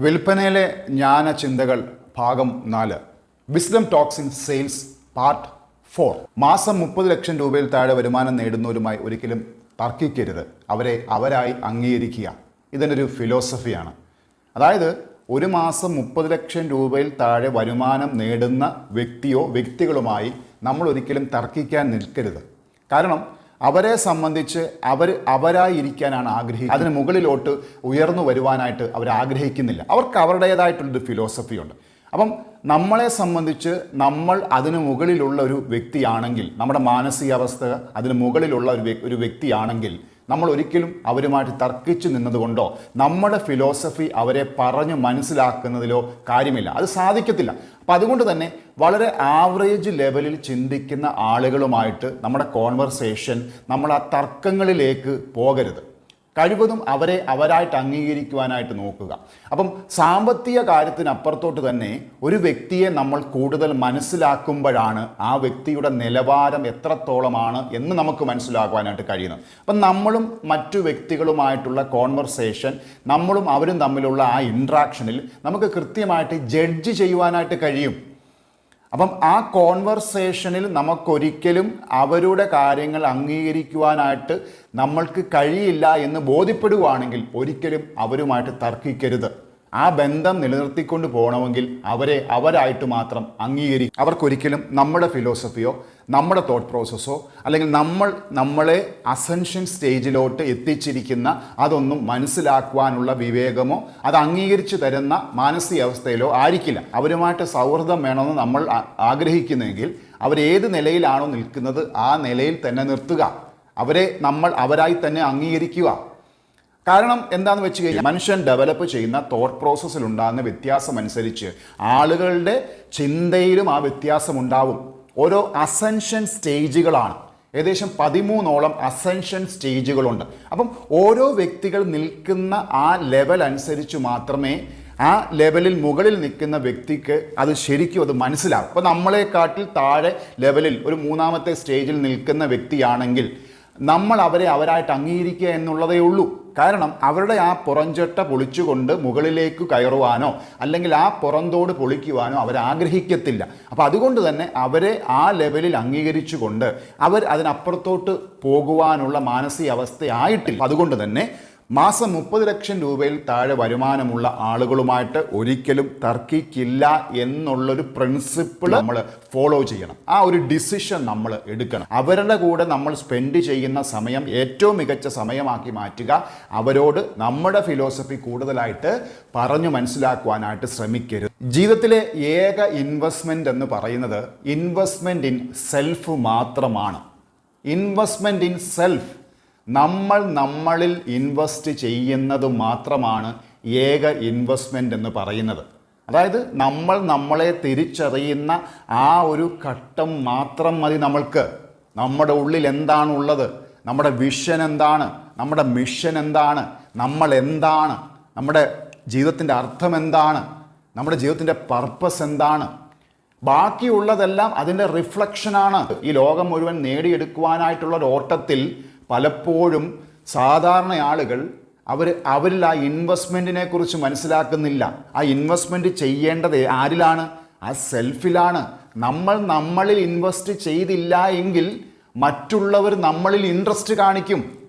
വിൽപ്പനയിലെ ജ്ഞാന ചിന്തകൾ ഭാഗം നാല്. Wisdom talks in sales part four മാസം മുപ്പത് ലക്ഷം രൂപയിൽ താഴെ വരുമാനം നേടുന്നവരുമായി ഒരിക്കലും തർക്കിക്കരുത്. അവരെ അവരായി അംഗീകരിക്കുക. ഇതിനൊരു ഫിലോസഫിയാണ് അതായത് ഒരു മാസം മുപ്പത് ലക്ഷം രൂപയിൽ താഴെ വരുമാനം നേടുന്ന വ്യക്തിയോ വ്യക്തികളുമായി നമ്മൾ ഒരിക്കലും തർക്കിക്കാൻ നിൽക്കരുത്. കാരണം അവരെ സംബന്ധിച്ച് അവർ അവരായിരിക്കാനാണ് ആഗ്രഹിക്കുന്നത്. അതിന് മുകളിലോട്ട് ഉയർന്നു വരുവാനായിട്ട് അവർ ആഗ്രഹിക്കുന്നില്ല. അവർക്ക് അവരുടേതായിട്ടുള്ളൊരു ഫിലോസഫിയുണ്ട് അപ്പം നമ്മളെ സംബന്ധിച്ച് നമ്മൾ അതിന് മുകളിലുള്ള ഒരു വ്യക്തിയാണെങ്കിൽ നമ്മുടെ മാനസികാവസ്ഥ അതിന് മുകളിലുള്ള ഒരു ഒരു വ്യക്തിയാണെങ്കിൽ നമ്മൾ ഒരിക്കലും അവരുമായിട്ട് തർക്കിച്ചു നിന്നതുകൊണ്ടോ നമ്മുടെ ഫിലോസഫി അവരെ പറഞ്ഞു മനസ്സിലാക്കുന്നതിലോ കാര്യമില്ല. അത് സാധിക്കത്തില്ല. അപ്പം അതുകൊണ്ട് തന്നെ വളരെ ആവറേജ് ലെവലിൽ ചിന്തിക്കുന്ന ആളുകളുമായിട്ട് നമ്മുടെ കോൺവെർസേഷൻ നമ്മൾ ആ തർക്കങ്ങളിലേക്ക് പോകരുത്. കഴിവതും അവരെ അവരായിട്ട് അംഗീകരിക്കുവാനായിട്ട് നോക്കുക. അപ്പം സാമ്പത്തിക കാര്യത്തിനപ്പുറത്തോട്ട് തന്നെ ഒരു വ്യക്തിയെ നമ്മൾ കൂടുതൽ മനസ്സിലാക്കുമ്പോഴാണ് ആ വ്യക്തിയുടെ നിലവാരം എത്രത്തോളമാണ് എന്ന് നമുക്ക് മനസ്സിലാക്കുവാനായിട്ട് കഴിയുന്നത്. അപ്പം നമ്മളും മറ്റു വ്യക്തികളുമായിട്ടുള്ള കോൺവെർസേഷൻ നമ്മളും അവരും തമ്മിലുള്ള ആ ഇൻട്രാക്ഷനിൽ നമുക്ക് കൃത്യമായിട്ട് ജഡ്ജ് ചെയ്യുവാനായിട്ട് കഴിയും. അപ്പം ആ കോൺവെർസേഷനിൽ നമുക്കൊരിക്കലും അവരുടെ കാര്യങ്ങൾ അംഗീകരിക്കുവാനായിട്ട് നമ്മൾക്ക് കഴിയില്ല എന്ന് ബോധ്യപ്പെടുകയാണെങ്കിൽ ഒരിക്കലും അവരുമായിട്ട് തർക്കിക്കരുത്. ആ ബന്ധം നിലനിർത്തിക്കൊണ്ട് പോകണമെങ്കിൽ അവരെ അവരായിട്ട് മാത്രം അംഗീകരിക്കും. അവർക്കൊരിക്കലും നമ്മുടെ ഫിലോസഫിയോ നമ്മുടെ തോട്ട് പ്രോസസ്സോ അല്ലെങ്കിൽ നമ്മൾ നമ്മളെ അസെൻഷൻ സ്റ്റേജിലോട്ട് എത്തിച്ചിരിക്കുന്ന അതൊന്നും മനസ്സിലാക്കുവാനുള്ള വിവേകമോ അത് അംഗീകരിച്ചു തരുന്ന മാനസികാവസ്ഥയിലോ ആയിരിക്കില്ല. അവരുമായിട്ട് സൗഹൃദം വേണമെന്ന് നമ്മൾ ആഗ്രഹിക്കുന്നെങ്കിൽ അവരേത് നിലയിലാണോ നിൽക്കുന്നത് ആ നിലയിൽ തന്നെ നിർത്തുക. അവരെ നമ്മൾ അവരായി തന്നെ അംഗീകരിക്കുക. കാരണം എന്താന്ന് വെച്ച് കഴിഞ്ഞാൽ മനുഷ്യൻ ഡെവലപ്പ് ചെയ്യുന്ന തോട്ട് പ്രോസസ്സിൽ ഉണ്ടാകുന്ന വ്യത്യാസം അനുസരിച്ച് ആളുകളുടെ ചിന്തയിലും ആ വ്യത്യാസം ഉണ്ടാവും. ഓരോ അസെൻഷൻ സ്റ്റേജുകളാണ് ഏകദേശം പതിമൂന്നോളം അസെൻഷൻ സ്റ്റേജുകളുണ്ട് അപ്പം ഓരോ വ്യക്തികൾ നിൽക്കുന്ന ആ ലെവൽ അനുസരിച്ച് മാത്രമേ ആ ലെവലിൽ മുകളിൽ നിൽക്കുന്ന വ്യക്തിക്ക് അത് ശരിക്കും അത് മനസ്സിലാവും. അപ്പോൾ നമ്മളെക്കാട്ടിൽ താഴെ ലെവലിൽ ഒരു മൂന്നാമത്തെ സ്റ്റേജിൽ നിൽക്കുന്ന വ്യക്തിയാണെങ്കിൽ നമ്മൾ അവരെ അവരായിട്ട് അംഗീകരിക്കുക എന്നുള്ളതേ ഉള്ളൂ. കാരണം അവരുടെ ആ പുറംചട്ട പൊളിച്ചുകൊണ്ട് മുകളിലേക്ക് കയറുവാനോ അല്ലെങ്കിൽ ആ പുറന്തോട് പൊളിക്കുവാനോ അവർ ആഗ്രഹിക്കത്തില്ല. അപ്പോൾ അതുകൊണ്ട് തന്നെ അവരെ ആ ലെവലിൽ അംഗീകരിച്ചുകൊണ്ട് അവർ അതിനപ്പുറത്തോട്ട് പോകുവാനുള്ള മാനസികാവസ്ഥയായിട്ടില്ല. അതുകൊണ്ട് തന്നെ മാസം മുപ്പത് ലക്ഷം രൂപയിൽ താഴെ വരുമാനമുള്ള ആളുകളുമായിട്ട് ഒരിക്കലും തർക്കിക്കില്ല എന്നുള്ളൊരു പ്രിൻസിപ്പിൾ നമ്മൾ ഫോളോ ചെയ്യണം. ആ ഒരു ഡിസിഷൻ നമ്മൾ എടുക്കണം. അവരുടെ കൂടെ നമ്മൾ സ്പെൻഡ് ചെയ്യുന്ന സമയം ഏറ്റവും മികച്ച സമയമാക്കി മാറ്റുക. അവരോട് നമ്മുടെ ഫിലോസഫി കൂടുതലായിട്ട് പറഞ്ഞു മനസ്സിലാക്കുവാനായിട്ട് ശ്രമിക്കരുത്. ജീവിതത്തിലെ ഏക ഇൻവെസ്റ്റ്മെന്റ് എന്ന് പറയുന്നത് ഇൻവെസ്റ്റ്മെന്റ് ഇൻ സെൽഫ് മാത്രമാണ്. ഇൻവെസ്റ്റ്മെന്റ് ഇൻ സെൽഫ് നമ്മൾ നമ്മളിൽ ഇൻവെസ്റ്റ് ചെയ്യുന്നത് മാത്രമാണ് ഏക ഇൻവെസ്റ്റ്മെന്റ് എന്ന് പറയുന്നത്. അതായത് നമ്മൾ നമ്മളെ തിരിച്ചറിയുന്ന ആ ഒരു ഘട്ടം മാത്രം മതി നമ്മൾക്ക്. നമ്മുടെ ഉള്ളിൽ എന്താണുള്ളത് നമ്മുടെ വിഷൻ എന്താണ്? നമ്മുടെ മിഷൻ എന്താണ്? നമ്മൾ എന്താണ്? നമ്മുടെ ജീവിതത്തിന്റെ അർത്ഥം എന്താണ്? നമ്മുടെ ജീവിതത്തിന്റെ പർപ്പസ് എന്താണ്? ബാക്കിയുള്ളതെല്ലാം അതിന്റെ റിഫ്ലക്ഷനാണ് ഈ ലോകം മുഴുവൻ നേടിയെടുക്കുവാനായിട്ടുള്ള ഒരു ഓട്ടത്തിൽ പലപ്പോഴും സാധാരണ ആളുകൾ അവർ അവരിൽ ആ ഇൻവെസ്റ്റ്മെന്റിനെ കുറിച്ച് മനസ്സിലാക്കുന്നില്ല. ആ ഇൻവെസ്റ്റ്മെന്റ് ചെയ്യേണ്ടത് ആരിലാണ്? ആ സെൽഫിലാണ് നമ്മൾ നമ്മളിൽ ഇൻവെസ്റ്റ് ചെയ്തില്ല എങ്കിൽ മറ്റുള്ളവർ നമ്മളിൽ ഇൻട്രസ്റ്റ് കാണിക്കും.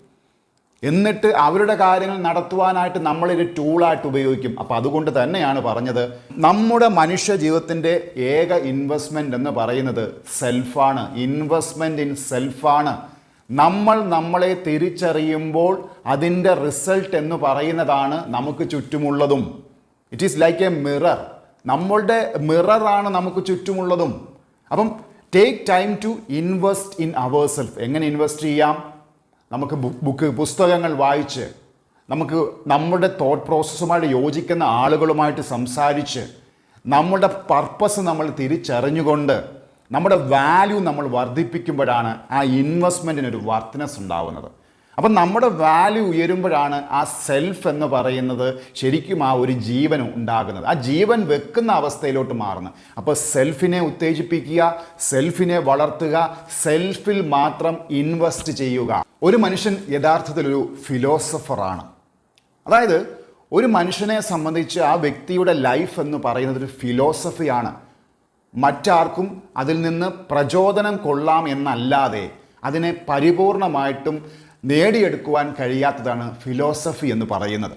എന്നിട്ട് അവരുടെ കാര്യങ്ങൾ നടത്തുവാനായിട്ട് നമ്മളൊരു ടൂളായിട്ട് ഉപയോഗിക്കും. അപ്പോൾ അതുകൊണ്ട് തന്നെയാണ് പറഞ്ഞത് നമ്മുടെ മനുഷ്യ ജീവിതത്തിന്റെ ഏക ഇൻവെസ്റ്റ്മെന്റ് എന്ന് പറയുന്നത് സെൽഫാണ് ഇൻവെസ്റ്റ്മെന്റ് ഇൻ സെൽഫാണ് നമ്മൾ നമ്മളെ തിരിച്ചറിയുമ്പോൾ അതിന്റെ റിസൾട്ട് എന്ന് പറയുന്നതാണ് നമുക്ക് ചുറ്റുമുള്ളതും. It is like a mirror നമ്മളുടെ മിററാണ് നമുക്ക് ചുറ്റുമുള്ളതും. അപ്പം take time to invest in our self എങ്ങനെ ഇൻവെസ്റ്റ് ചെയ്യാം? നമുക്ക് ബുക്ക് പുസ്തകങ്ങൾ വായിച്ച് നമുക്ക് നമ്മുടെ തോട്ട് പ്രോസസ്സുമായിട്ട് യോജിക്കുന്ന ആളുകളുമായിട്ട് സംസാരിച്ച് നമ്മുടെ പർപ്പസ് നമ്മൾ തിരിച്ചറിഞ്ഞുകൊണ്ട് നമ്മുടെ വാല്യൂ നമ്മൾ വർദ്ധിപ്പിക്കുമ്പോഴാണ് ആ ഇൻവെസ്റ്റ്മെന്റിനൊരു വർത്തനസ് ഉണ്ടാവുന്നത്. അപ്പം നമ്മുടെ വാല്യൂ ഉയരുമ്പോഴാണ് ആ സെൽഫ് എന്ന് പറയുന്നത് ശരിക്കും ആ ഒരു ജീവൻ ഉണ്ടാകുന്നത്. ആ ജീവൻ വെക്കുന്ന അവസ്ഥയിലോട്ട് മാറുന്നത്. അപ്പോൾ സെൽഫിനെ ഉത്തേജിപ്പിക്കുക സെൽഫിനെ വളർത്തുക സെൽഫിൽ മാത്രം ഇൻവെസ്റ്റ് ചെയ്യുക. ഒരു മനുഷ്യൻ യഥാർത്ഥത്തിൽ ഒരു ഫിലോസഫറാണ് അതായത് ഒരു മനുഷ്യനെ സംബന്ധിച്ച് ആ വ്യക്തിയുടെ ലൈഫ് എന്ന് പറയുന്നത് ഒരു ഫിലോസഫിയാണ് മറ്റാർക്കും അതിൽ നിന്ന് പ്രചോദനം കൊള്ളാം എന്നല്ലാതെ അതിനെ പരിപൂർണമായിട്ടും നേടിയെടുക്കുവാൻ കഴിയാത്തതാണ് ഫിലോസഫി എന്ന് പറയുന്നത്.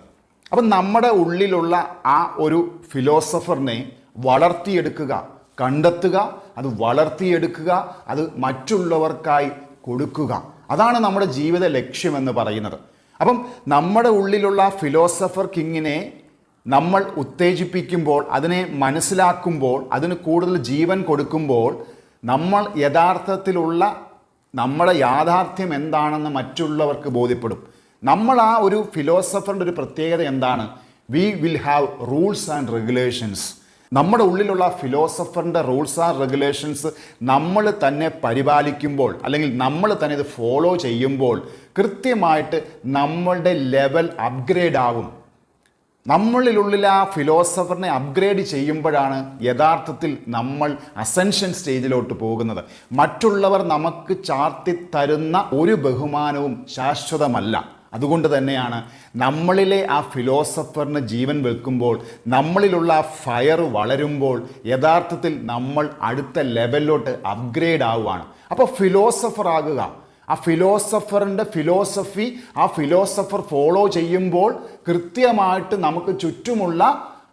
അപ്പം നമ്മുടെ ഉള്ളിലുള്ള ആ ഒരു ഫിലോസഫറിനെ വളർത്തിയെടുക്കുക കണ്ടെത്തുക അത് വളർത്തിയെടുക്കുക അത് മറ്റുള്ളവർക്കായി കൊടുക്കുക. അതാണ് നമ്മുടെ ജീവിത ലക്ഷ്യമെന്ന് പറയുന്നത്. അപ്പം നമ്മുടെ ഉള്ളിലുള്ള ഫിലോസഫർ കിങ്ങിനെ നമ്മൾ ഉത്തേജിപ്പിക്കുമ്പോൾ അതിനെ മനസ്സിലാക്കുമ്പോൾ അതിന് കൂടുതൽ ജീവൻ കൊടുക്കുമ്പോൾ നമ്മൾ യഥാർത്ഥത്തിലുള്ള നമ്മുടെ യാഥാർത്ഥ്യം എന്താണെന്ന് മറ്റുള്ളവർക്ക് ബോധ്യപ്പെടും. നമ്മൾ ആ ഒരു ഫിലോസഫറിന്റെ ഒരു പ്രത്യേകത എന്താണ്? We will have rules and regulations നമ്മുടെ ഉള്ളിലുള്ള ഫിലോസഫറിന്റെ റൂൾസ് ആൻഡ് റെഗുലേഷൻസ് നമ്മൾ തന്നെ പരിപാലിക്കുമ്പോൾ അല്ലെങ്കിൽ നമ്മൾ തന്നെ ഇത് ഫോളോ ചെയ്യുമ്പോൾ കൃത്യമായിട്ട് നമ്മളുടെ ലെവൽ അപ്ഗ്രേഡ് ആകും. നമ്മളിലുള്ള ആ ഫിലോസഫറിനെ അപ്ഗ്രേഡ് ചെയ്യുമ്പോഴാണ് യഥാർത്ഥത്തിൽ നമ്മൾ അസെൻഷൻ സ്റ്റേജിലോട്ട് പോകുന്നത്. മറ്റുള്ളവർ നമുക്ക് ചാർത്തി തരുന്ന ഒരു ബഹുമാനവും ശാശ്വതമല്ല. അതുകൊണ്ട് തന്നെയാണ് നമ്മളിലെ ആ ഫിലോസഫറിന് ജീവൻ വെക്കുമ്പോൾ നമ്മളിലുള്ള ആ ഫയർ വളരുമ്പോൾ യഥാർത്ഥത്തിൽ നമ്മൾ അടുത്ത ലെവലിലോട്ട് അപ്ഗ്രേഡ് ആവുകയാണ് അപ്പോൾ ഫിലോസഫർ ആകുക ആ ഫിലോസഫറിന്റെ ഫിലോസഫി ആ ഫിലോസഫർ ഫോളോ ചെയ്യുമ്പോൾ കൃത്യമായിട്ട് നമുക്ക് ചുറ്റുമുള്ള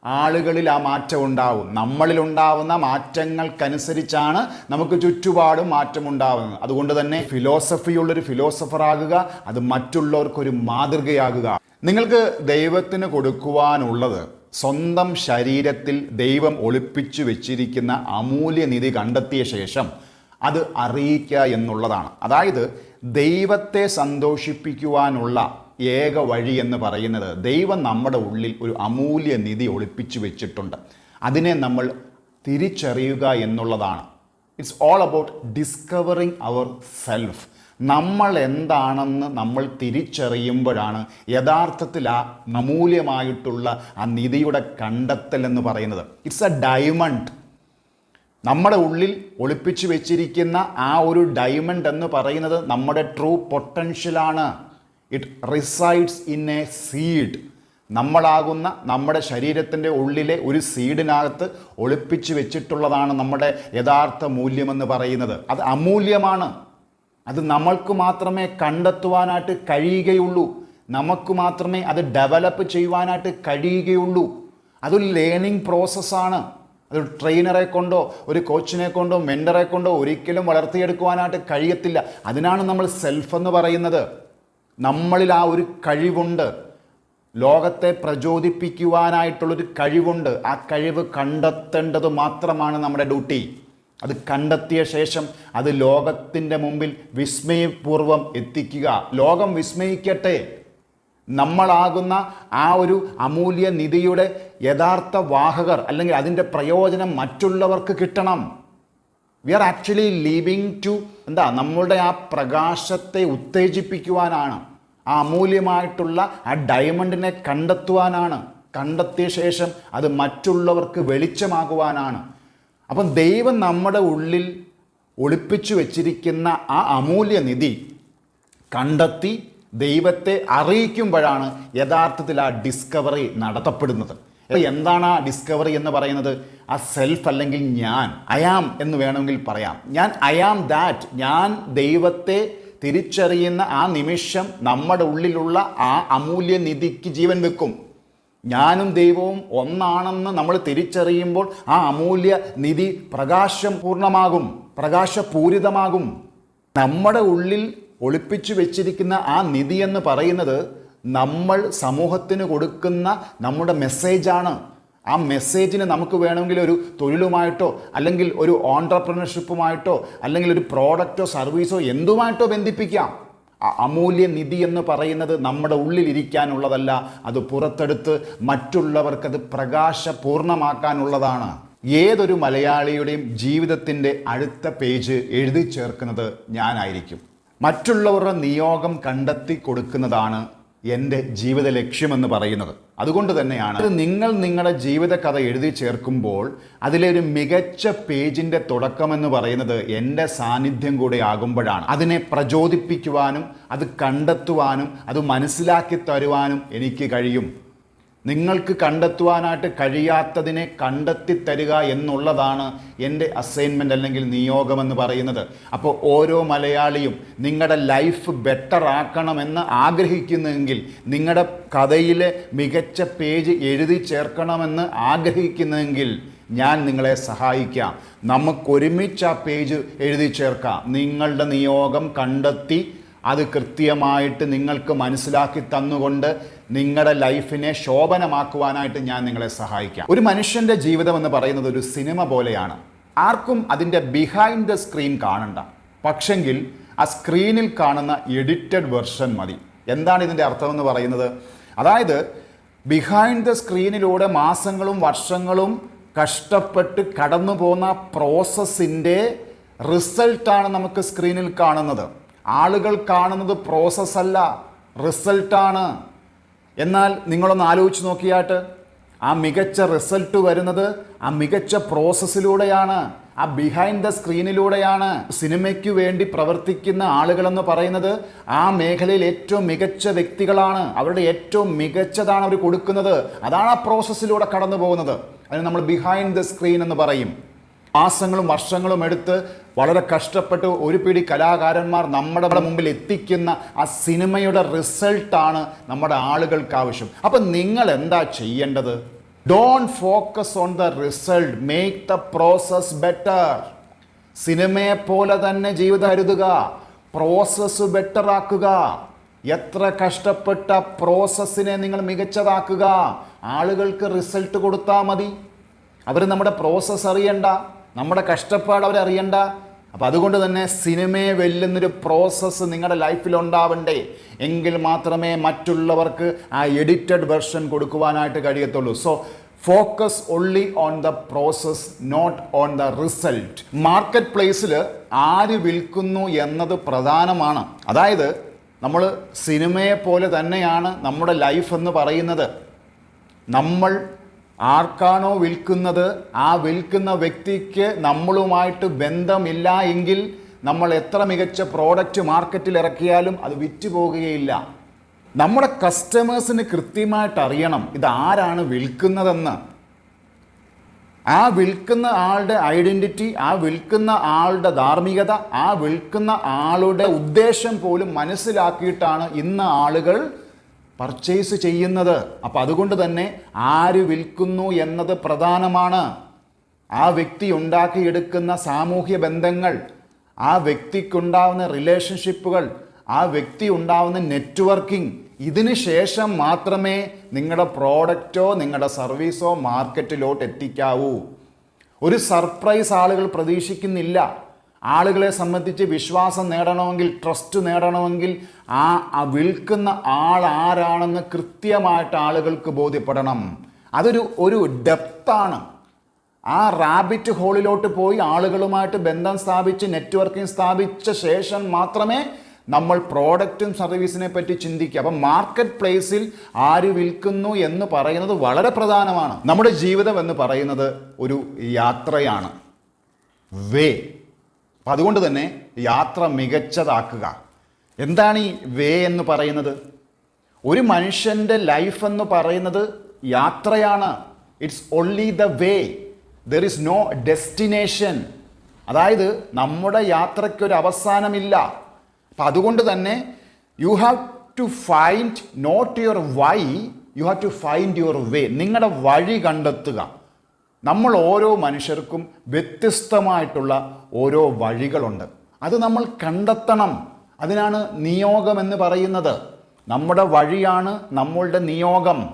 ആളുകളിൽ ആ മാറ്റം ഉണ്ടാവും. നമ്മളിൽ ഉണ്ടാവുന്ന മാറ്റങ്ങൾക്കനുസരിച്ചാണ് നമുക്ക് ചുറ്റുപാടും മാറ്റമുണ്ടാവുന്നത്. അതുകൊണ്ട് തന്നെ ഫിലോസഫിയുള്ളൊരു ഫിലോസഫർ ആകുക അത് മറ്റുള്ളവർക്കൊരു മാതൃകയാകുക. നിങ്ങൾക്ക് ദൈവത്തിന് കൊടുക്കുവാനുള്ളത് സ്വന്തം ശരീരത്തിൽ ദൈവം ഒളിപ്പിച്ചു വെച്ചിരിക്കുന്ന അമൂല്യനിധി കണ്ടെത്തിയ ശേഷം അത് അറിയിക്കുക എന്നുള്ളതാണ്. അതായത് ദൈവത്തെ സന്തോഷിപ്പിക്കുവാനുള്ള ഏക വഴി എന്ന് പറയുന്നത് ദൈവം നമ്മുടെ ഉള്ളിൽ ഒരു അമൂല്യ നിധി ഒളിപ്പിച്ചു വെച്ചിട്ടുണ്ട്. അതിനെ നമ്മൾ തിരിച്ചറിയുക എന്നുള്ളതാണ്. It's all about discovering our self നമ്മൾ എന്താണെന്ന് നമ്മൾ തിരിച്ചറിയുമ്പോഴാണ് യഥാർത്ഥത്തിൽ ആ അമൂല്യമായിട്ടുള്ള ആ നിധിയുടെ കണ്ടെത്തൽ എന്ന് പറയുന്നത്. ഇറ്റ്സ് എ ഡയമണ്ട് നമ്മുടെ ഉള്ളിൽ ഒളിപ്പിച്ചു വെച്ചിരിക്കുന്ന ആ ഒരു ഡയമണ്ട് എന്ന് പറയുന്നത് നമ്മുടെ true പൊട്ടൻഷ്യലാണ് it resides in a seed നമ്മളാകുന്ന നമ്മുടെ ശരീരത്തിന്റെ ഉള്ളിലെ ഒരു സീഡിനകത്ത് ഒളിപ്പിച്ചു വെച്ചിട്ടുള്ളതാണ് നമ്മുടെ യഥാർത്ഥ മൂല്യമെന്ന് പറയുന്നത്. അത് അമൂല്യമാണ്. അത് നമ്മൾക്ക് മാത്രമേ കണ്ടെത്തുവാനായിട്ട് കഴിയുകയുള്ളൂ. നമുക്ക് മാത്രമേ അത് ഡെവലപ്പ് ചെയ്യുവാനായിട്ട് കഴിയുകയുള്ളൂ. അതൊരു ലേണിംഗ് പ്രോസസ്സാണ് അതൊരു ട്രെയിനറെ കൊണ്ടോ ഒരു കോച്ചിനെ കൊണ്ടോ മെന്ററെ കൊണ്ടോ ഒരിക്കലും വളർത്തിയെടുക്കുവാനായിട്ട് കഴിയത്തില്ല. അതിനാണ് നമ്മൾ സെൽഫ് എന്ന് പറയുന്നത്. നമ്മളിൽ ആ ഒരു കഴിവുണ്ട്. ലോകത്തെ പ്രചോദിപ്പിക്കുവാനായിട്ടുള്ളൊരു കഴിവുണ്ട്. ആ കഴിവ് കണ്ടെത്തേണ്ടത് മാത്രമാണ് നമ്മുടെ ഡ്യൂട്ടി അത് കണ്ടെത്തിയ ശേഷം അത് ലോകത്തിന്റെ മുമ്പിൽ വിസ്മയപൂർവം എത്തിക്കുക. ലോകം വിസ്മയിക്കട്ടെ. നമ്മളാകുന്ന ആ ഒരു അമൂല്യ നിധിയുടെ യഥാർത്ഥ വാഹകർ അല്ലെങ്കിൽ അതിന്റെ പ്രയോജനം മറ്റുള്ളവർക്ക് കിട്ടണം. We are actually leaving to എന്താ നമ്മളുടെ ആ പ്രകാശത്തെ ഉത്തേജിപ്പിക്കുവാനാണ്. ആ അമൂല്യമായിട്ടുള്ള ആ ഡയമണ്ടിനെ കണ്ടെത്തുവാനാണ്. കണ്ടെത്തിയ ശേഷം അത് മറ്റുള്ളവർക്ക് വെളിച്ചമാകുവാനാണ്. അപ്പം ദൈവം നമ്മുടെ ഉള്ളിൽ ഒളിപ്പിച്ചു വച്ചിരിക്കുന്ന ആ അമൂല്യ നിധി കണ്ടെത്തി ദൈവത്തെ അറിയിക്കുമ്പോഴാണ് യഥാർത്ഥത്തിൽ ആ ഡിസ്കവറി നടത്തപ്പെടുന്നത്. എന്താണ് ആ ഡിസ്കവറി എന്ന് പറയുന്നത്? ആ സെൽഫ് അല്ലെങ്കിൽ ഞാൻ അയാം എന്ന് വേണമെങ്കിൽ പറയാം. ഞാൻ അയാം ദാറ്റ് ഞാൻ ദൈവത്തെ തിരിച്ചറിയുന്ന ആ നിമിഷം നമ്മുടെ ഉള്ളിലുള്ള ആ അമൂല്യ നിധിക്ക് ജീവൻ വെക്കും. ഞാനും ദൈവവും ഒന്നാണെന്ന് നമ്മൾ തിരിച്ചറിയുമ്പോൾ ആ അമൂല്യ നിധി പ്രകാശം പൂർണമാകും പ്രകാശപൂരിതമാകും. നമ്മുടെ ഉള്ളിൽ ഒളിപ്പിച്ചു വെച്ചിരിക്കുന്ന ആ നിധി എന്ന് പറയുന്നത് നമ്മൾ സമൂഹത്തിന് കൊടുക്കുന്ന നമ്മുടെ മെസ്സേജാണ് ആ മെസ്സേജിന് നമുക്ക് വേണമെങ്കിൽ ഒരു തൊഴിലുമായിട്ടോ അല്ലെങ്കിൽ ഒരു ഓൺടർപ്രണർഷിപ്പുമായിട്ടോ അല്ലെങ്കിൽ ഒരു പ്രോഡക്റ്റോ സർവീസോ എന്തുമായിട്ടോ ബന്ധിപ്പിക്കാം. ആ അമൂല്യ നിധി എന്ന് പറയുന്നത് നമ്മുടെ ഉള്ളിൽ ഇരിക്കാനുള്ളതല്ല അത് പുറത്തെടുത്ത് മറ്റുള്ളവർക്കത് പ്രകാശപൂർണമാക്കാനുള്ളതാണ്. ഏതൊരു മലയാളിയുടെയും ജീവിതത്തിന്റെ അടുത്ത പേജ് എഴുതി ചേർക്കുന്നത് ഞാനായിരിക്കും. മറ്റുള്ളവരുടെ നിയോഗം കണ്ടെത്തി കൊടുക്കുന്നതാണ് എന്റെ ജീവിത ലക്ഷ്യമെന്ന് പറയുന്നത്. അതുകൊണ്ട് തന്നെയാണ് നിങ്ങൾ നിങ്ങളുടെ ജീവിത കഥ എഴുതി ചേർക്കുമ്പോൾ അതിലെ ഒരു മികച്ച പേജിന്റെ തുടക്കമെന്ന് പറയുന്നത് എന്റെ സാന്നിധ്യം കൂടെ ആകുമ്പോഴാണ്. അതിനെ പ്രചോദിപ്പിക്കുവാനും അത് കണ്ടെത്തുവാനും അത് മനസ്സിലാക്കി തരുവാനും എനിക്ക് കഴിയും. നിങ്ങൾക്ക് കണ്ടെത്തുവാനായിട്ട് കഴിയാത്തതിനെ കണ്ടെത്തി തരിക എന്നുള്ളതാണ് എന്റെ അസൈൻമെന്റ് അല്ലെങ്കിൽ നിയോഗമെന്ന് പറയുന്നത്. അപ്പോൾ ഓരോ മലയാളിയും നിങ്ങളുടെ ലൈഫ് ബെറ്റർ ആക്കണമെന്ന് ആഗ്രഹിക്കുന്നെങ്കിൽ നിങ്ങളുടെ കഥയിലെ മികച്ച പേജ് എഴുതി ചേർക്കണമെന്ന് ആഗ്രഹിക്കുന്നെങ്കിൽ ഞാൻ നിങ്ങളെ സഹായിക്കാം. നമുക്കൊരുമിച്ച് ആ പേജ് എഴുതി ചേർക്കാം. നിങ്ങളുടെ നിയോഗം കണ്ടെത്തി അത് കൃത്യമായിട്ട് നിങ്ങൾക്ക് മനസ്സിലാക്കി തന്നുകൊണ്ട് നിങ്ങളുടെ ലൈഫിനെ ശോഭനമാക്കുവാനായിട്ട് ഞാൻ നിങ്ങളെ സഹായിക്കാം. ഒരു മനുഷ്യന്റെ ജീവിതം എന്ന് പറയുന്നത് ഒരു സിനിമ പോലെയാണ്. ആർക്കും അതിന്റെ ബിഹൈൻഡ് ദ സ്ക്രീൻ കാണണ്ട. പക്ഷെങ്കിൽ ആ സ്ക്രീനിൽ കാണുന്ന എഡിറ്റഡ് വെർഷൻ മതി. എന്താണ് ഇതിന്റെ അർത്ഥമെന്ന് പറയുന്നത്? അതായത് ബിഹൈൻഡ് ദ സ്ക്രീനിലൂടെ മാസങ്ങളും വർഷങ്ങളും കഷ്ടപ്പെട്ട് കടന്നു പോകുന്ന പ്രോസസ്സിന്റെ റിസൾട്ടാണ് നമുക്ക് സ്ക്രീനിൽ കാണുന്നത്. ആളുകൾ കാണുന്നത് പ്രോസസ്സല്ല റിസൾട്ടാണ് എന്നാൽ നിങ്ങളൊന്ന് ആലോചിച്ച് നോക്കിയാട്ട്. ആ മികച്ച റിസൾട്ട് വരുന്നത് ആ മികച്ച പ്രോസസ്സിലൂടെയാണ് ആ ബിഹൈൻഡ് ദ സ്ക്രീനിലൂടെയാണ് സിനിമയ്ക്ക് വേണ്ടി പ്രവർത്തിക്കുന്ന ആളുകളെന്ന് പറയുന്നത് ആ മേഖലയിൽ ഏറ്റവും മികച്ച വ്യക്തികളാണ്. അവരുടെ ഏറ്റവും മികച്ചതാണ് അവർ കൊടുക്കുന്നത്. അതാണ് ആ പ്രോസസ്സിലൂടെ കടന്നു പോകുന്നത് അതിന് നമ്മൾ ബിഹൈൻഡ് ദ സ്ക്രീൻ എന്ന് പറയും. മാസങ്ങളും വർഷങ്ങളും എടുത്ത് വളരെ കഷ്ടപ്പെട്ട് ഒരു പിടി കലാകാരന്മാർ നമ്മുടെ മുമ്പിൽ എത്തിക്കുന്ന ആ സിനിമയുടെ റിസൾട്ടാണ് നമ്മുടെ ആളുകൾക്ക് ആവശ്യം. അപ്പം നിങ്ങൾ എന്താ ചെയ്യേണ്ടത്? Don't focus on the result make the process better സിനിമയെ പോലെ തന്നെ ജീവിതം അരുതുക. പ്രോസസ്സ് ബെറ്റർ ആക്കുക. എത്ര കഷ്ടപ്പെട്ട പ്രോസസ്സിനെ നിങ്ങൾ മികച്ചതാക്കുക. ആളുകൾക്ക് റിസൾട്ട് കൊടുത്താൽ മതി. അവർ നമ്മുടെ പ്രോസസ്സ് അറിയണ്ട. നമ്മുടെ കഷ്ടപ്പാട് അവരറിയണ്ട. അപ്പം അതുകൊണ്ട് തന്നെ സിനിമയെ വെല്ലുന്നൊരു പ്രോസസ്സ് നിങ്ങളുടെ ലൈഫിൽ ഉണ്ടാവണ്ടേ. എങ്കിൽ മാത്രമേ മറ്റുള്ളവർക്ക് ആ എഡിറ്റഡ് വെർഷൻ കൊടുക്കുവാനായിട്ട് കഴിയത്തുള്ളൂ. So focus only on the process not on the result market പ്ലേസിൽ ആര് വിൽക്കുന്നു എന്നത് പ്രധാനമാണ്. അതായത് നമ്മൾ സിനിമയെ പോലെ തന്നെയാണ് നമ്മുടെ ലൈഫ് എന്ന് പറയുന്നത്. നമ്മൾ ആർക്കാണോ വിൽക്കുന്നത് ആ വിൽക്കുന്ന വ്യക്തിക്ക് നമ്മളുമായിട്ട് ബന്ധമില്ല എങ്കിൽ നമ്മൾ എത്ര മികച്ച പ്രോഡക്റ്റ് മാർക്കറ്റിൽ ഇറക്കിയാലും അത് വിറ്റ് പോകുകയില്ല. നമ്മുടെ കസ്റ്റമേഴ്സിന് കൃത്യമായിട്ട് അറിയണം ഇത് ആരാണ് വിൽക്കുന്നതെന്ന്. ആ വിൽക്കുന്ന ആളുടെ ഐഡന്റിറ്റി ആ വിൽക്കുന്ന ആളുടെ ധാർമ്മികത ആ വിൽക്കുന്ന ആളുടെ ഉദ്ദേശം പോലും മനസ്സിലാക്കിയിട്ടാണ് ഇന്ന് ആളുകൾ പർച്ചേസ് ചെയ്യുന്നത്. അപ്പം അതുകൊണ്ട് തന്നെ ആര് വിൽക്കുന്നു എന്നത് പ്രധാനമാണ്. ആ വ്യക്തി ഉണ്ടാക്കിയെടുക്കുന്ന സാമൂഹ്യ ബന്ധങ്ങൾ ആ വ്യക്തിക്കുണ്ടാവുന്ന റിലേഷൻഷിപ്പുകൾ ആ വ്യക്തി ഉണ്ടാവുന്ന നെറ്റ്വർക്കിംഗ് ഇതിന് ശേഷം മാത്രമേ നിങ്ങളുടെ പ്രോഡക്റ്റോ നിങ്ങളുടെ സർവീസോ മാർക്കറ്റിലോട്ട് എത്തിക്കാവൂ. ഒരു സർപ്രൈസ് ആളുകൾ പ്രതീക്ഷിക്കുന്നില്ല. ആളുകളെ സംബന്ധിച്ച് വിശ്വാസം നേടണമെങ്കിൽ ട്രസ്റ്റ് നേടണമെങ്കിൽ ആ വിൽക്കുന്ന ആൾ ആരാണെന്ന് കൃത്യമായിട്ട് ആളുകൾക്ക് ബോധ്യപ്പെടണം. അതൊരു ഒരു ഡെപ്താണ് ആ റാബിറ്റ് ഹോളിലോട്ട് പോയി ആളുകളുമായിട്ട് ബന്ധം സ്ഥാപിച്ച് നെറ്റ്വർക്കിംഗ് സ്ഥാപിച്ച ശേഷം മാത്രമേ നമ്മൾ പ്രോഡക്റ്റും സർവീസിനെ പറ്റി ചിന്തിക്കുക അപ്പം മാർക്കറ്റ് പ്ലേസിൽ ആര് വിൽക്കുന്നു എന്ന് പറയുന്നത് വളരെ പ്രധാനമാണ്. നമ്മുടെ ജീവിതം എന്ന് പറയുന്നത് ഒരു യാത്രയാണ്. വേ അപ്പം അതുകൊണ്ട് തന്നെ യാത്ര മികച്ചതാക്കുക. എന്താണ് ഈ വേ എന്ന് പറയുന്നത്? ഒരു മനുഷ്യന്റെ ലൈഫ് എന്ന് പറയുന്നത് യാത്രയാണ്. It's only the way there is no destination അതായത് നമ്മുടെ യാത്രയ്ക്കൊരു അവസാനമില്ല. അപ്പം അതുകൊണ്ട് തന്നെ you have to find not your why you have to find your way നിങ്ങളുടെ വഴി കണ്ടെത്തുക. നമ്മൾ ഓരോ മനുഷ്യർക്കും വ്യത്യസ്തമായിട്ടുള്ള ഓരോ വഴികളുണ്ട്. അത് നമ്മൾ കണ്ടെത്തണം. അതിനാണ് നിയോഗം എന്ന് പറയുന്നത്. നമ്മുടെ വഴിയാണ് നമ്മളുടെ നിയോഗം.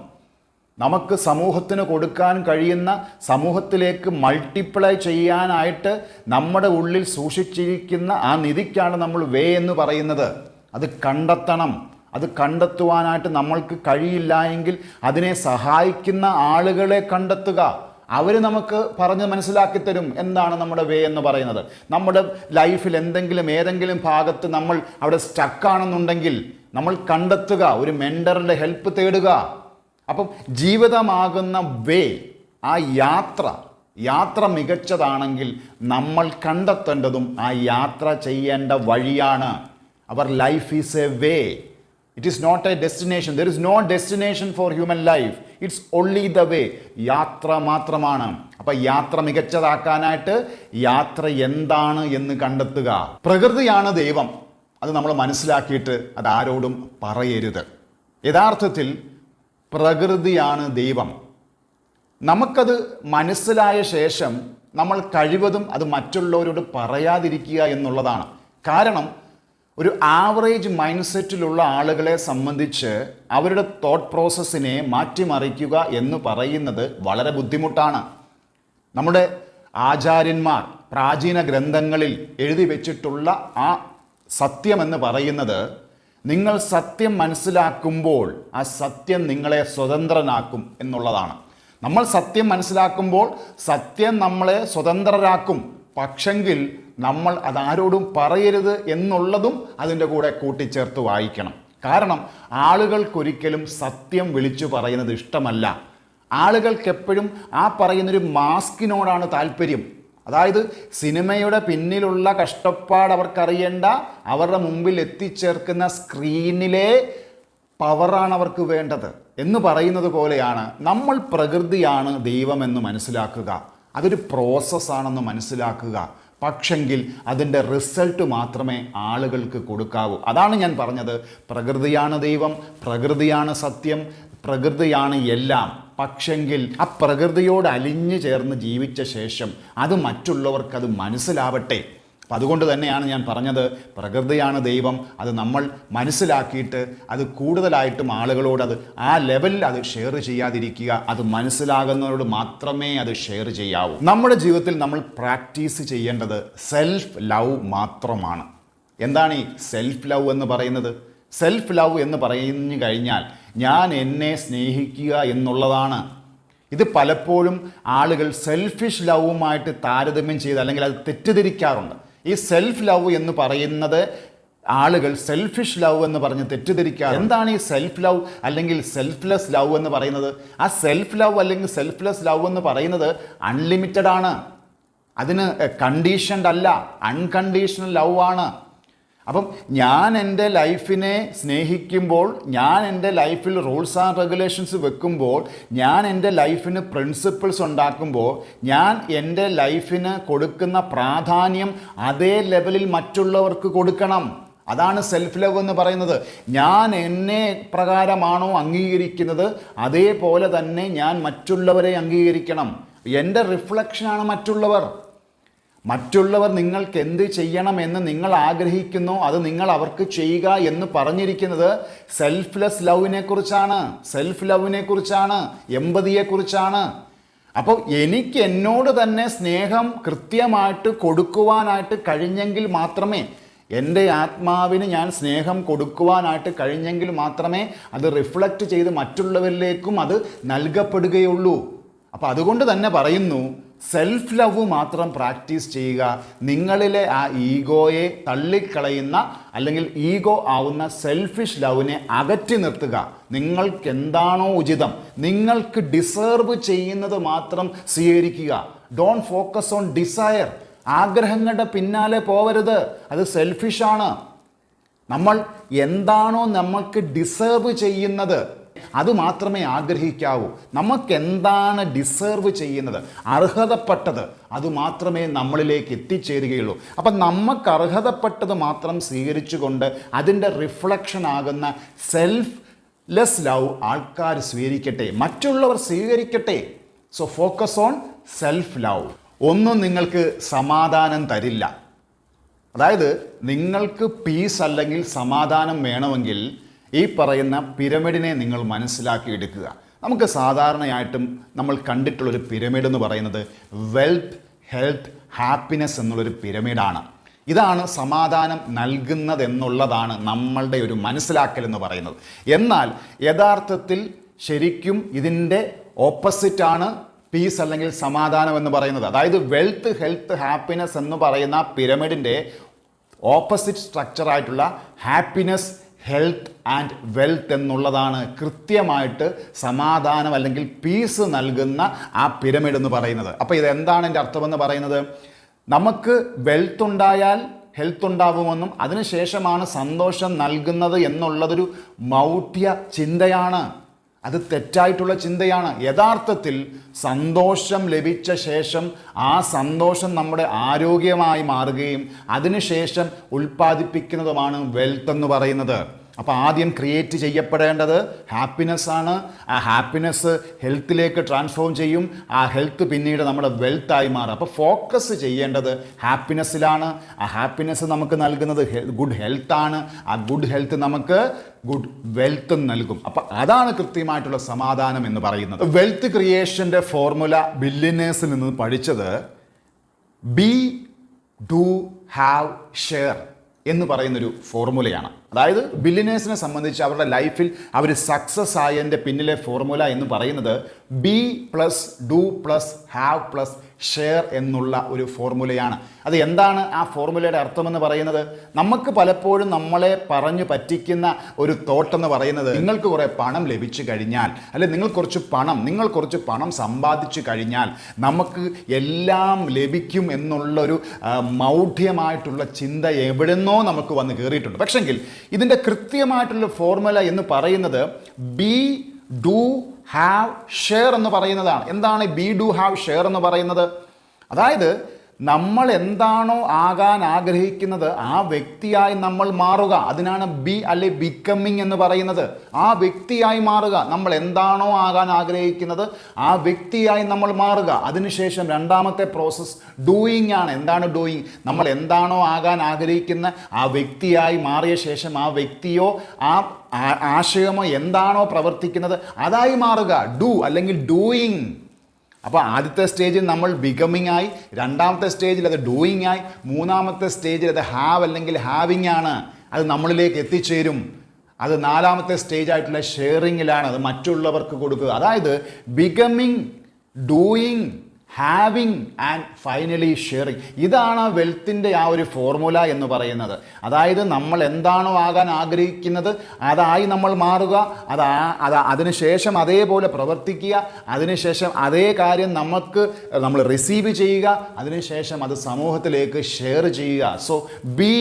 നമുക്ക് സമൂഹത്തിന് കൊടുക്കാൻ കഴിയുന്ന സമൂഹത്തിലേക്ക് മൾട്ടിപ്ലൈ ചെയ്യാനായിട്ട് നമ്മുടെ ഉള്ളിൽ സൂക്ഷിച്ചിരിക്കുന്ന ആ നിധിക്കാണ് നമ്മൾ വേ എന്ന് പറയുന്നത്. അത് കണ്ടെത്തണം. അത് കണ്ടെത്തുവാനായിട്ട് നമ്മൾക്ക് കഴിയില്ല എങ്കിൽ അതിനെ സഹായിക്കുന്ന ആളുകളെ കണ്ടെത്തുക. അവർ നമുക്ക് പറഞ്ഞ് മനസ്സിലാക്കി തരും എന്താണ് നമ്മുടെ വേ എന്ന് പറയുന്നത്. നമ്മുടെ ലൈഫിൽ എന്തെങ്കിലും ഏതെങ്കിലും ഭാഗത്ത് നമ്മൾ അവിടെ സ്റ്റക്കാണെന്നുണ്ടെങ്കിൽ നമ്മൾ കണ്ടെത്തുക ഒരു മെന്ററിന്റെ ഹെൽപ്പ് തേടുക. അപ്പം ജീവിതമാകുന്ന വേ ആ യാത്ര യാത്ര മികച്ചതാണെങ്കിൽ നമ്മൾ കണ്ടെത്തേണ്ടതും ആ യാത്ര ചെയ്യേണ്ട വഴിയാണ്. Our life is a way it is not a destination there is no destination for human life it's only the way യാത്ര മാത്രമാണ്. അപ്പം യാത്ര മികച്ചതാക്കാനായിട്ട് യാത്ര എന്താണ് എന്ന് കണ്ടെത്തുക. പ്രകൃതിയാണ് ദൈവം. അത് നമ്മൾ മനസ്സിലാക്കിയിട്ട് അത് ആരോടും പറയരുത്. യഥാർത്ഥത്തിൽ പ്രകൃതിയാണ് ദൈവം. നമുക്കത് മനസ്സിലായ ശേഷം നമ്മൾ കഴിവതും അത് മറ്റുള്ളവരോട് പറയാതിരിക്കുക എന്നുള്ളതാണ്. കാരണം ഒരു ആവറേജ് മൈൻഡ് സെറ്റിലുള്ള ആളുകളെ സംബന്ധിച്ച് അവരുടെ തോട്ട് പ്രോസസ്സിനെ മാറ്റിമറിക്കുക എന്ന് പറയുന്നത് വളരെ ബുദ്ധിമുട്ടാണ്. നമ്മുടെ ആചാര്യന്മാർ പ്രാചീന ഗ്രന്ഥങ്ങളിൽ എഴുതി വെച്ചിട്ടുള്ള ആ സത്യമെന്ന് പറയുന്നത് നിങ്ങൾ സത്യം മനസ്സിലാക്കുമ്പോൾ ആ സത്യം നിങ്ങളെ സ്വതന്ത്രനാക്കും എന്നുള്ളതാണ്. നമ്മൾ സത്യം മനസ്സിലാക്കുമ്പോൾ സത്യം നമ്മളെ സ്വതന്ത്രരാക്കും. പക്ഷെങ്കിൽ നമ്മൾ അതാരോടും പറയരുത് എന്നുള്ളതും അതിന്റെ കൂടെ കൂട്ടിച്ചേർത്ത് വായിക്കണം. കാരണം ആളുകൾക്കൊരിക്കലും സത്യം വിളിച്ചു പറയുന്നത് ഇഷ്ടമല്ല. ആളുകൾക്കെപ്പോഴും ആ പറയുന്നൊരു മാസ്കിനോടാണ് താല്പര്യം. അതായത് സിനിമയുടെ പിന്നിലുള്ള കഷ്ടപ്പാട് അവർക്കറിയേണ്ട അവരുടെ മുമ്പിൽ എത്തിച്ചേർക്കുന്ന സ്ക്രീനിലെ പവറാണ് അവർക്ക് വേണ്ടത് എന്ന് പറയുന്നത് പോലെയാണ് നമ്മൾ പ്രകൃതിയാണ് ദൈവമെന്ന് മനസ്സിലാക്കുക. അതൊരു പ്രോസസ്സാണെന്ന് മനസ്സിലാക്കുക. പക്ഷെങ്കിൽ അതിന്റെ റിസൾട്ട് മാത്രമേ ആളുകൾക്ക് കൊടുക്കാവൂ. അതാണ് ഞാൻ പറഞ്ഞത്. പ്രകൃതിയാണ് ദൈവം പ്രകൃതിയാണ് സത്യം പ്രകൃതിയാണ് എല്ലാം. പക്ഷെങ്കിൽ ആ പ്രകൃതിയോട് അലിഞ്ഞു ചേർന്ന് ജീവിച്ച ശേഷം അത് മറ്റുള്ളവർക്ക് അത് മനസ്സിലാവട്ടെ. അപ്പം അതുകൊണ്ട് തന്നെയാണ് ഞാൻ പറഞ്ഞത് പ്രകൃതിയാണ് ദൈവം അത് നമ്മൾ മനസ്സിലാക്കിയിട്ട് അത് കൂടുതലായിട്ടും ആളുകളോട് അത് ആ ലെവലിൽ അത് ഷെയർ ചെയ്യാതിരിക്കുക അത് മനസ്സിലാകുന്നവരോട് മാത്രമേ അത് ഷെയർ ചെയ്യാവൂ. നമ്മുടെ ജീവിതത്തിൽ നമ്മൾ പ്രാക്ടീസ് ചെയ്യേണ്ടത് സെൽഫ് ലവ് മാത്രമാണ്. എന്താണ് ഈ സെൽഫ് ലവ് എന്ന് പറയുന്നത്? സെൽഫ് ലവ് എന്ന് പറഞ്ഞു കഴിഞ്ഞാൽ ഞാൻ എന്നെ സ്നേഹിക്കുക എന്നുള്ളതാണ്. ഇത് പലപ്പോഴും ആളുകൾ സെൽഫിഷ് ലവുമായിട്ട് താരതമ്യം ചെയ്ത് അല്ലെങ്കിൽ അത് തെറ്റിദ്ധരിക്കാറുണ്ട്. ഈ സെൽഫ് ലവ് എന്ന് പറയുന്നത് ആളുകൾ സെൽഫിഷ് ലവ് എന്ന് പറഞ്ഞ് തെറ്റിദ്ധരിക്കുക എന്താണ് ഈ സെൽഫ് ലവ് അല്ലെങ്കിൽ സെൽഫ്ലെസ് ലവ് എന്ന് പറയുന്നത്? ആ സെൽഫ് ലവ് അല്ലെങ്കിൽ സെൽഫ്ലെസ് ലവ് എന്ന് പറയുന്നത് അൺലിമിറ്റഡ് ആണ്. അതിന് കണ്ടീഷൻഡ് അല്ല അൺകണ്ടീഷണൽ ലവ് ആണ്. അപ്പം ഞാൻ എന്റെ ലൈഫിനെ സ്നേഹിക്കുമ്പോൾ ഞാൻ എന്റെ ലൈഫിൽ റൂൾസ് ആൻഡ് റെഗുലേഷൻസ് വെക്കുമ്പോൾ ഞാൻ എന്റെ ലൈഫിന് പ്രിൻസിപ്പിൾസ് ഉണ്ടാക്കുമ്പോൾ ഞാൻ എന്റെ ലൈഫിന് കൊടുക്കുന്ന പ്രാധാന്യം അതേ ലെവലിൽ മറ്റുള്ളവർക്ക് കൊടുക്കണം. അതാണ് സെൽഫ് ലവ് എന്ന് പറയുന്നത്. ഞാൻ എന്നെ പ്രകാരമാണോ അംഗീകരിക്കുന്നത് അതേപോലെ തന്നെ ഞാൻ മറ്റുള്ളവരെ അംഗീകരിക്കണം. എന്റെ റിഫ്ലക്ഷനാണ് മറ്റുള്ളവർ. മറ്റുള്ളവർ നിങ്ങൾക്ക് എന്ത് ചെയ്യണമെന്ന് നിങ്ങൾ ആഗ്രഹിക്കുന്നു അത് നിങ്ങൾ അവർക്ക് ചെയ്യുക എന്ന് പറഞ്ഞിരിക്കുന്നത് സെൽഫ്ലെസ് ലവിനെ കുറിച്ചാണ് സെൽഫ് ലവിനെ കുറിച്ചാണ് എമ്പതിയെ കുറിച്ചാണ്. അപ്പോൾ എനിക്ക് എന്നോട് തന്നെ സ്നേഹം കൃത്യമായിട്ട് കൊടുക്കുവാനായിട്ട് കഴിഞ്ഞെങ്കിൽ മാത്രമേ എന്റെ ആത്മാവിന് ഞാൻ സ്നേഹം കൊടുക്കുവാനായിട്ട് കഴിഞ്ഞെങ്കിൽ മാത്രമേ അത് റിഫ്ലക്റ്റ് ചെയ്ത് മറ്റുള്ളവരിലേക്കും അത് നൽകപ്പെടുകയുള്ളൂ. അപ്പോൾ അതുകൊണ്ട് തന്നെ പറയുന്നു സെൽഫ് ലവ് മാത്രം പ്രാക്ടീസ് ചെയ്യുക. നിങ്ങളിലെ ആ ഈഗോയെ തള്ളിക്കളയുന്ന അല്ലെങ്കിൽ ഈഗോ ആവുന്ന സെൽഫിഷ് ലവിനെ അകറ്റി നിർത്തുക. നിങ്ങൾക്ക് എന്താണോ ഉചിതം. നിങ്ങൾക്ക് ഡിസേർവ് ചെയ്യുന്നത് മാത്രം സ്വീകരിക്കുക. ഡോൺ ഫോക്കസ് ഓൺ ഡിസയർ ആഗ്രഹങ്ങളുടെ പിന്നാലെ പോവരുത്. അത് സെൽഫിഷാണ് നമ്മൾ എന്താണോ നമ്മൾക്ക് ഡിസേർവ് ചെയ്യുന്നത് അത് മാത്രമേ ആഗ്രഹിക്കാവൂ. നമുക്ക് എന്താണ് ഡിസേർവ് ചെയ്യുന്നത്? അർഹതപ്പെട്ടത് അത് മാത്രമേ നമ്മളിലേക്ക് എത്തിച്ചേരുകയുള്ളൂ. അപ്പം നമുക്ക് അർഹതപ്പെട്ടത് മാത്രം സ്വീകരിച്ചുകൊണ്ട് അതിന്റെ റിഫ്ലക്ഷൻ ആകുന്ന സെൽഫ് ലെസ് ലവ് ആൾക്കാർ സ്വീകരിക്കട്ടെ. മറ്റുള്ളവർ സ്വീകരിക്കട്ടെ. So focus on self love ഒന്നും നിങ്ങൾക്ക് സമാധാനം തരില്ല. അതായത് നിങ്ങൾക്ക് പീസ് അല്ലെങ്കിൽ സമാധാനം വേണമെങ്കിൽ ഈ പറയുന്ന പിരമിഡിനെ നിങ്ങൾ മനസ്സിലാക്കി എടുക്കുക നമുക്ക് സാധാരണയായിട്ടും നമ്മൾ കണ്ടിട്ടുള്ളൊരു പിരമിഡ് എന്ന് പറയുന്നത് വെൽത്ത് ഹെൽത്ത് ഹാപ്പിനെസ് എന്നുള്ളൊരു പിരമിഡാണ്. ഇതാണ് സമാധാനം നൽകുന്നതെന്നുള്ളതാണ് നമ്മളുടെ ഒരു മനസ്സിലാക്കൽ എന്ന് പറയുന്നത്. എന്നാൽ യഥാർത്ഥത്തിൽ ശരിക്കും ഇതിന്റെ ഓപ്പോസിറ്റാണ് പീസ് അല്ലെങ്കിൽ സമാധാനം എന്ന് പറയുന്നത്. അതായത് വെൽത്ത് ഹെൽത്ത് ഹാപ്പിനെസ് എന്ന് പറയുന്ന പിരമിഡിന്റെ ഓപ്പോസിറ്റ് സ്ട്രക്ചറായിട്ടുള്ള ഹാപ്പിനെസ് ഹെൽത്ത് ആൻഡ് വെൽത്ത് എന്നുള്ളതാണ് കൃത്യമായിട്ട് സമാധാനം അല്ലെങ്കിൽ പീസ് നൽകുന്ന ആ പിരമിഡ് എന്ന് പറയുന്നത്. അപ്പോൾ ഇത് എന്താണ് എന്റെ അർത്ഥമെന്ന് പറയുന്നത്? നമുക്ക് വെൽത്ത് ഉണ്ടായാൽ ഹെൽത്ത് ഉണ്ടാവുമെന്നും അതിനുശേഷമാണ് സന്തോഷം നൽകുന്നത് എന്നുള്ളതൊരു മൗഢ്യ ചിന്തയാണ്. അത് തെറ്റായിട്ടുള്ള ചിന്തയാണ്. യഥാർത്ഥത്തിൽ സന്തോഷം ലഭിച്ച ശേഷം ആ സന്തോഷം നമ്മുടെ ആരോഗ്യമായി മാറുകയും അതിനുശേഷം ഉൽപ്പാദിപ്പിക്കുന്നതുമാണ് വെൽത്ത് എന്ന് പറയുന്നത്. അപ്പോൾ ആദ്യം ക്രിയേറ്റ് ചെയ്യപ്പെടേണ്ടത് ഹാപ്പിനെസ് ആണ്. ആ ഹാപ്പിനെസ് ഹെൽത്തിലേക്ക് ട്രാൻസ്ഫോം ചെയ്യും. ആ ഹെൽത്ത് പിന്നീട് നമ്മുടെ വെൽത്തായി മാറും. അപ്പോൾ ഫോക്കസ് ചെയ്യേണ്ടത് ഹാപ്പിനെസ്സിലാണ് ആ ഹാപ്പിനെസ് നമുക്ക് നൽകുന്നത് ഗുഡ് ഹെൽത്താണ് ആ ഗുഡ് ഹെൽത്ത് നമുക്ക് ഗുഡ് വെൽത്ത് നൽകും. അപ്പം അതാണ് കൃത്യമായിട്ടുള്ള സമാധാനം എന്ന് പറയുന്നത്. വെൽത്ത് ക്രിയേഷന്റെ ഫോർമുല ബില്ലിനേഴ്സിൽ നിന്ന് പഠിച്ചത് ബി ഡു ഹാവ് ഷെയർ എന്ന് പറയുന്നൊരു ഫോർമുലയാണ്. അതായത് ബില്ലിനേഴ്സിനെ സംബന്ധിച്ച് അവരുടെ ലൈഫിൽ അവർ സക്സസ് ആയതിന്റെ പിന്നിലെ ഫോർമുല എന്ന് പറയുന്നത് be plus do plus have plus share എന്നുള്ള ഒരു ഫോർമുലയാണ്. അത് എന്താണ് ആ ഫോർമുലയുടെ അർത്ഥമെന്ന് പറയുന്നത്? നമുക്ക് പലപ്പോഴും നമ്മളെ പറഞ്ഞു പറ്റിക്കുന്ന ഒരു തോട്ടെന്ന് പറയുന്നത് നിങ്ങൾക്ക് കുറേ പണം ലഭിച്ചു കഴിഞ്ഞാൽ അല്ലെ നിങ്ങൾ കുറച്ച് പണം നിങ്ങൾ കുറച്ച് പണം സമ്പാദിച്ചു കഴിഞ്ഞാൽ നമുക്ക് എല്ലാം ലഭിക്കും എന്നുള്ളൊരു മൗഢ്യമായിട്ടുള്ള ചിന്ത എവിടെന്നോ നമുക്ക് വന്ന് കയറിയിട്ടുണ്ട് പക്ഷെങ്കിൽ ഇതിന്റെ കൃത്യമായിട്ടുള്ള ഫോർമുല എന്ന് പറയുന്നത് ബി ഡു ഹാവ് ഷെയർ എന്ന് പറയുന്നതാണ്. എന്താണ് ബി ഡു ഹാവ് ഷെയർ എന്ന് പറയുന്നത്? അതായത് നമ്മൾ എന്താണോ ആകാൻ ആഗ്രഹിക്കുന്നത് ആ വ്യക്തിയായി നമ്മൾ മാറുക. അതിനാണ് ബി അല്ലെ ബിക്കമ്മിങ് എന്ന് പറയുന്നത്. ആ വ്യക്തിയായി മാറുക. നമ്മൾ എന്താണോ ആകാൻ ആഗ്രഹിക്കുന്നത് ആ വ്യക്തിയായി നമ്മൾ മാറുക. അതിനുശേഷം രണ്ടാമത്തെ പ്രോസസ്സ് ഡൂയിങ് ആണ്. എന്താണ് ഡൂയിങ് നമ്മൾ എന്താണോ ആകാൻ ആഗ്രഹിക്കുന്ന ആ വ്യക്തിയായി മാറിയ ശേഷം ആ വ്യക്തിയോ ആ ആശയമോ എന്താണോ പ്രവർത്തിക്കുന്നത് അതായി മാറുക. ഡു അല്ലെങ്കിൽ ഡൂയിങ് അപ്പോൾ ആദ്യത്തെ സ്റ്റേജിൽ നമ്മൾ ബിക്കമിങ് ആയി രണ്ടാമത്തെ സ്റ്റേജിൽ അത് ഡൂയിങ് ആയി മൂന്നാമത്തെ സ്റ്റേജിൽ അത് ഹാവ് അല്ലെങ്കിൽ ഹാവിങ് ആണ്. അത് നമ്മളിലേക്ക് എത്തിച്ചേരും. അത് നാലാമത്തെ സ്റ്റേജ് ആയിട്ടുള്ള ഷെയറിങ്ങിലാണ് അത് മറ്റുള്ളവർക്ക് കൊടുക്കുക. അതായത് becoming doing having and finally sharing ഇതാണ് വെൽത്തിന്റെ ആ ഒരു ഫോർമുല എന്ന് പറയുന്നത്. അതായത് നമ്മൾ എന്താണോ ആകാൻ ആഗ്രഹിക്കുന്നത് അതായി നമ്മൾ മാറുക അത് അത് അതിനുശേഷം അതേപോലെ പ്രവർത്തിക്കുക അതിനുശേഷം അതേ കാര്യം നമുക്ക് നമ്മൾ റിസീവ് ചെയ്യുക അതിനുശേഷം അത് സമൂഹത്തിലേക്ക് ഷെയർ ചെയ്യുക. So be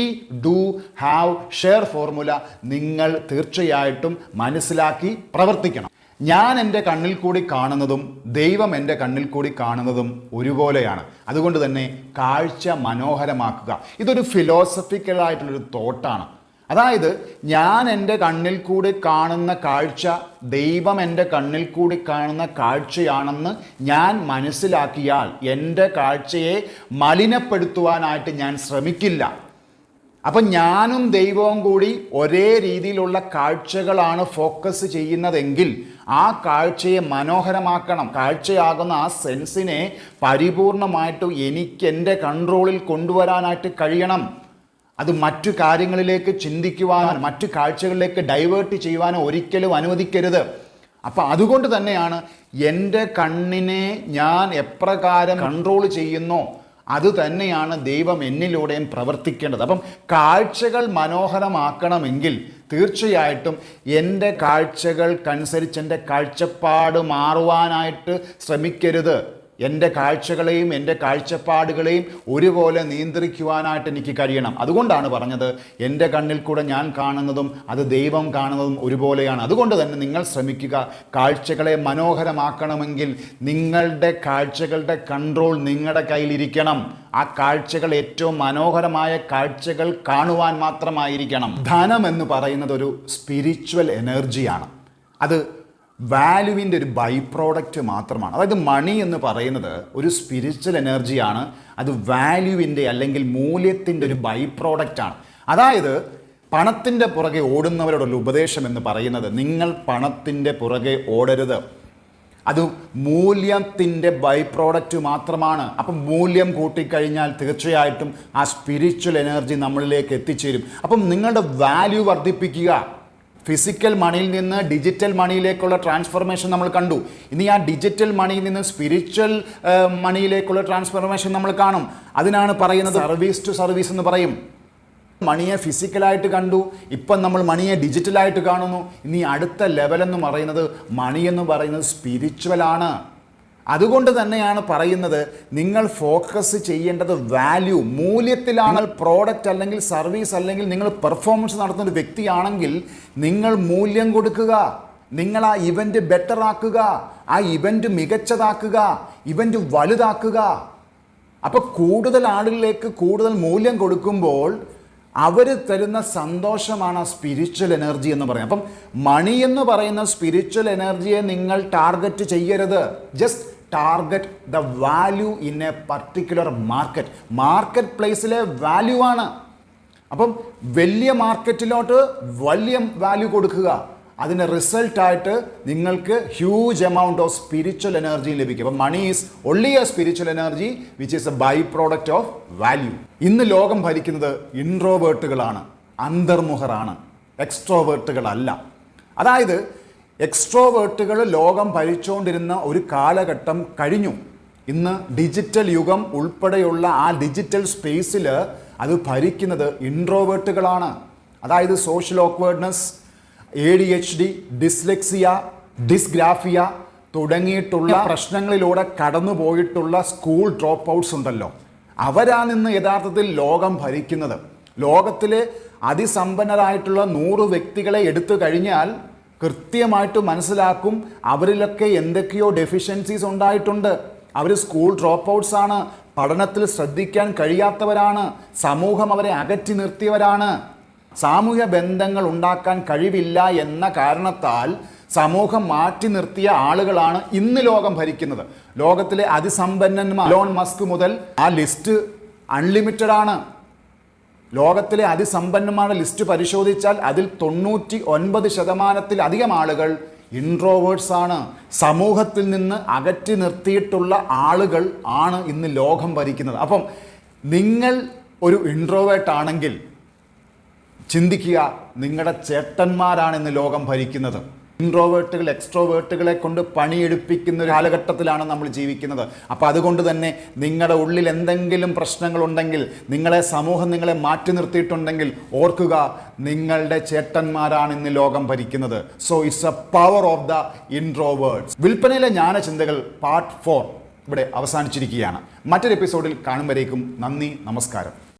do have share formula നിങ്ങൾ തീർച്ചയായിട്ടും മനസ്സിലാക്കി പ്രവർത്തിക്കണം. ഞാൻ എന്റെ കണ്ണിൽ കൂടി കാണുന്നതും ദൈവം എന്റെ കണ്ണിൽ കൂടി കാണുന്നതും ഒരുപോലെയാണ്. അതുകൊണ്ട് തന്നെ കാഴ്ച മനോഹരമാക്കുക. ഇതൊരു ഫിലോസഫിക്കലായിട്ടുള്ളൊരു തോട്ടാണ് അതായത് ഞാൻ എന്റെ കണ്ണിൽ കൂടി കാണുന്ന കാഴ്ച ദൈവം എന്റെ കണ്ണിൽ കൂടി കാണുന്ന കാഴ്ചയാണെന്ന് ഞാൻ മനസ്സിലാക്കിയാൽ എന്റെ കാഴ്ചയെ മലിനപ്പെടുത്തുവാനായിട്ട് ഞാൻ ശ്രമിക്കില്ല. അപ്പം ഞാനും ദൈവവും കൂടി ഒരേ രീതിയിലുള്ള കാഴ്ചകളാണ് ഫോക്കസ് ചെയ്യുന്നതെങ്കിൽ ആ കാഴ്ചയെ മനോഹരമാക്കണം. കാഴ്ചയാകുന്ന ആ സെൻസിനെ പരിപൂർണമായിട്ടും എനിക്ക് എന്റെ കൺട്രോളിൽ കൊണ്ടുവരാനായിട്ട് കഴിയണം. അത് മറ്റു കാര്യങ്ങളിലേക്ക് ചിന്തിക്കുവാനോ മറ്റു കാഴ്ചകളിലേക്ക് ഡൈവേർട്ട് ചെയ്യുവാനോ ഒരിക്കലും അനുവദിക്കരുത്. അപ്പം അതുകൊണ്ട് തന്നെയാണ് എന്റെ കണ്ണിനെ ഞാൻ എപ്രകാരം കൺട്രോൾ ചെയ്യുന്നോ അത് തന്നെയാണ് ദൈവം എന്നിലൂടെയും പ്രവർത്തിക്കേണ്ടത്. അപ്പം കാഴ്ചകൾ മനോഹരമാക്കണമെങ്കിൽ തീർച്ചയായിട്ടും എന്റെ കാഴ്ചകൾക്കനുസരിച്ച് എന്റെ കാഴ്ചപ്പാട് മാറുവാനായിട്ട് ശ്രമിക്കരുത്. എന്റെ കാഴ്ചകളെയും എന്റെ കാഴ്ചപ്പാടുകളെയും ഒരുപോലെ നിയന്ത്രിക്കുവാനായിട്ട് എനിക്ക് കഴിയണം. അതുകൊണ്ടാണ് പറഞ്ഞത് എന്റെ കണ്ണിൽ കൂടെ ഞാൻ കാണുന്നതും അത് ദൈവം കാണുന്നതും ഒരുപോലെയാണ്. അതുകൊണ്ട് തന്നെ നിങ്ങൾ ശ്രമിക്കുക കാഴ്ചകളെ മനോഹരമാക്കണമെങ്കിൽ നിങ്ങളുടെ കാഴ്ചകളുടെ കൺട്രോൾ നിങ്ങളുടെ കയ്യിലിരിക്കണം. ആ കാഴ്ചകൾ ഏറ്റവും മനോഹരമായ കാഴ്ചകൾ കാണുവാൻ മാത്രമായിരിക്കണം. ധനം എന്ന് പറയുന്നത് ഒരു സ്പിരിച്വൽ എനർജിയാണ് അത് വാല്യുവിന്റെ ഒരു ബൈ പ്രോഡക്റ്റ് മാത്രമാണ്. അതായത് മണി എന്ന് പറയുന്നത് ഒരു സ്പിരിച്വൽ എനർജിയാണ് അത് വാല്യുവിന്റെ അല്ലെങ്കിൽ മൂല്യത്തിന്റെ ഒരു ബൈ പ്രോഡക്റ്റാണ് അതായത് പണത്തിന്റെ പുറകെ ഓടുന്നവരോടുള്ള ഉപദേശം എന്ന് പറയുന്നത് നിങ്ങൾ പണത്തിന്റെ പുറകെ ഓടരുത്. അത് മൂല്യത്തിന്റെ ബൈ പ്രോഡക്റ്റ് മാത്രമാണ്. അപ്പം മൂല്യം കൂട്ടിക്കഴിഞ്ഞാൽ തീർച്ചയായിട്ടും ആ സ്പിരിച്വൽ എനർജി നമ്മളിലേക്ക് എത്തിച്ചേരും. അപ്പം നിങ്ങളുടെ വാല്യൂ വർദ്ധിപ്പിക്കുക. ഫിസിക്കൽ മണിയിൽ നിന്ന് ഡിജിറ്റൽ മണിയിലേക്കുള്ള ട്രാൻസ്ഫോർമേഷൻ നമ്മൾ കണ്ടു. ഇനി ആ ഡിജിറ്റൽ മണിയിൽ നിന്ന് സ്പിരിച്വൽ മണിയിലേക്കുള്ള ട്രാൻസ്ഫോർമേഷൻ നമ്മൾ കാണും. അതിനാണ് പറയുന്നത് സർവീസ് ടു സർവീസ് എന്ന് പറയും. മണിയെ ഫിസിക്കലായിട്ട് കണ്ടു. ഇപ്പം നമ്മൾ മണിയെ ഡിജിറ്റലായിട്ട് കാണുന്നു. ഇനി അടുത്ത ലെവലെന്ന് പറയുന്നത് മണി എന്ന് പറയുന്നത് സ്പിരിച്വലാണ് അതുകൊണ്ട് തന്നെയാണ് പറയുന്നത് നിങ്ങൾ ഫോക്കസ് ചെയ്യേണ്ടത് വാല്യൂ മൂല്യത്തിലാണ് പ്രോഡക്റ്റ് അല്ലെങ്കിൽ സർവീസ് അല്ലെങ്കിൽ നിങ്ങൾ പെർഫോമൻസ് നടത്തുന്ന ഒരു വ്യക്തിയാണെങ്കിൽ നിങ്ങൾ മൂല്യം കൊടുക്കുക. നിങ്ങൾ ആ ഇവന്റ് ബെറ്റർ ആക്കുക. ആ ഇവന്റ് മികച്ചതാക്കുക. ഇവന്റ് വലുതാക്കുക. അപ്പോൾ കൂടുതൽ ആളുകളിലേക്ക് കൂടുതൽ മൂല്യം കൊടുക്കുമ്പോൾ അവർ തരുന്ന സന്തോഷമാണ് ആ സ്പിരിച്വൽ എനർജി എന്ന് പറയുന്നത് അപ്പം മണി എന്ന് പറയുന്ന സ്പിരിച്വൽ എനർജിയെ നിങ്ങൾ ടാർഗറ്റ് ചെയ്യരുത്. Just target the value in a particular market market പ്ലേസിലെ value ആണ്. അപ്പം വലിയ മാർക്കറ്റിലോട്ട് വലിയ വാല്യൂ കൊടുക്കുക. അതിന് റിസൾട്ടായിട്ട് നിങ്ങൾക്ക് huge amount of spiritual energy ലഭിക്കും. അപ്പം money is only a spiritual energy which is a by product of value ഇന്ന് ലോകം ഭരിക്കുന്നത് ഇൻട്രോവേർട്ടുകളാണ് അന്തർമുഖറാണ് എക്സ്ട്രോവേർട്ടുകളല്ല അതായത് എക്സ്ട്രോവേർട്ടുകൾ ലോകം ഭരിച്ചുകൊണ്ടിരുന്ന ഒരു കാലഘട്ടം കഴിഞ്ഞു. ഇന്ന് ഡിജിറ്റൽ യുഗം ഉൾപ്പെടെയുള്ള ആ ഡിജിറ്റൽ സ്പേസിൽ അത് ഭരിക്കുന്നത് ഇൻട്രോവേർട്ടുകളാണ് അതായത് social awkwardness A D H D dyslexia dysgraphia തുടങ്ങിയിട്ടുള്ള പ്രശ്നങ്ങളിലൂടെ കടന്നുപോയിട്ടുള്ള സ്കൂൾ ഡ്രോപ്പ് ഔട്ട്സ് ഉണ്ടല്ലോ. അവരാണ് ഇന്ന് യഥാർത്ഥത്തിൽ ലോകം ഭരിക്കുന്നത്. ലോകത്തിലെ അതിസമ്പന്നരായിട്ടുള്ള നൂറ് വ്യക്തികളെ എടുത്തു കഴിഞ്ഞാൽ കൃത്യമായിട്ട് മനസ്സിലാക്കും അവരിലൊക്കെ എന്തൊക്കെയോ ഡെഫിഷ്യൻസീസ് ഉണ്ടായിട്ടുണ്ട്. അവർ സ്കൂൾ ഡ്രോപ്പ് ഔട്ട്സ് ആണ്. പഠനത്തിൽ ശ്രദ്ധിക്കാൻ കഴിയാത്തവരാണ്. സമൂഹം അവരെ അകറ്റി നിർത്തിയവരാണ്. സാമൂഹ്യ ബന്ധങ്ങൾ ഉണ്ടാക്കാൻ കഴിവില്ല എന്ന കാരണത്താൽ സമൂഹം മാറ്റി നിർത്തിയ ആളുകളാണ് ഇന്ന് ലോകം ഭരിക്കുന്നത്. ലോകത്തിലെ അതിസമ്പന്നന്മാർ ലോൺ മസ്ക് മുതൽ ആ ലിസ്റ്റ് അൺലിമിറ്റഡ് ആണ്. ലോകത്തിലെ അതിസമ്പന്നന്മാരുടെ ലിസ്റ്റ് പരിശോധിച്ചാൽ അതിൽ തൊണ്ണൂറ്റി ഒൻപത് ശതമാനത്തിലധികം ആളുകൾ ഇൻട്രോവേഴ്സ് ആണ്. സമൂഹത്തിൽ നിന്ന് അകറ്റി നിർത്തിയിട്ടുള്ള ആളുകൾ ആണ് ഇന്ന് ലോകം ഭരിക്കുന്നത്. അപ്പം നിങ്ങൾ ഒരു ഇൻട്രോവേർട്ട് ആണെങ്കിൽ ചിന്തിക്കുക നിങ്ങളുടെ ചേട്ടന്മാരാണ് ഇന്ന് ലോകം ഭരിക്കുന്നത്. ഇൻട്രോവേർട്ടുകൾ എക്സ്ട്രോവേർട്ടുകളെ കൊണ്ട് പണിയെടുപ്പിക്കുന്ന ഒരു കാലഘട്ടത്തിലാണ് നമ്മൾ ജീവിക്കുന്നത്. അപ്പോൾ അതുകൊണ്ട് തന്നെ നിങ്ങളുടെ ഉള്ളിൽ എന്തെങ്കിലും പ്രശ്നങ്ങളുണ്ടെങ്കിൽ നിങ്ങളെ സമൂഹം നിങ്ങളെ മാറ്റി നിർത്തിയിട്ടുണ്ടെങ്കിൽ ഓർക്കുക നിങ്ങളുടെ ചേട്ടന്മാരാണ് ഇന്ന് ലോകം ഭരിക്കുന്നത്. So it's a power of the introverts വിൽപ്പനയിലെ ജ്ഞാനചിന്തകൾ പാർട്ട് ഫോർ ഇവിടെ അവസാനിച്ചിരിക്കുകയാണ്. മറ്റൊരു എപ്പിസോഡിൽ കാണുമ്പോഴേക്കും നന്ദി നമസ്കാരം.